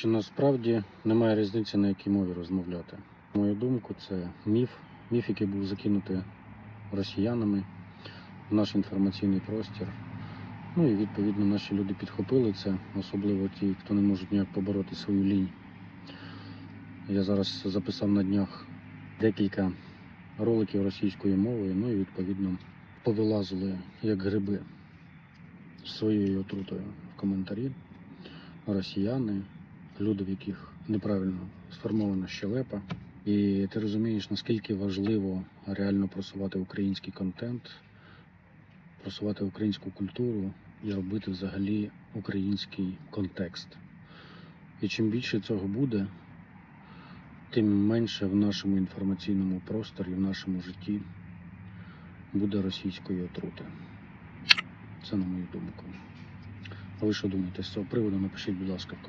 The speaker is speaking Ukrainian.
Чи насправді немає різниці, на якій мові розмовляти? На мою думку, це міф, міф, який був закинутий росіянами в наш інформаційний простір. Ну і відповідно наші люди підхопили це, особливо ті, хто не можуть ніяк побороти свою лінь. Я зараз записав на днях декілька роликів російською мовою, ну і відповідно повилазили як гриби своєю отрутою в коментарі. Росіяни, люди, в яких неправильно сформована щелепа. І ти розумієш, наскільки важливо реально просувати український контент, просувати українську культуру і робити взагалі український контекст. І чим більше цього буде, тим менше в нашому інформаційному просторі, в нашому житті буде російської отрути. Це на мою думку. А ви що думаєте з цього приводу? Напишіть, будь ласка, в коментарі.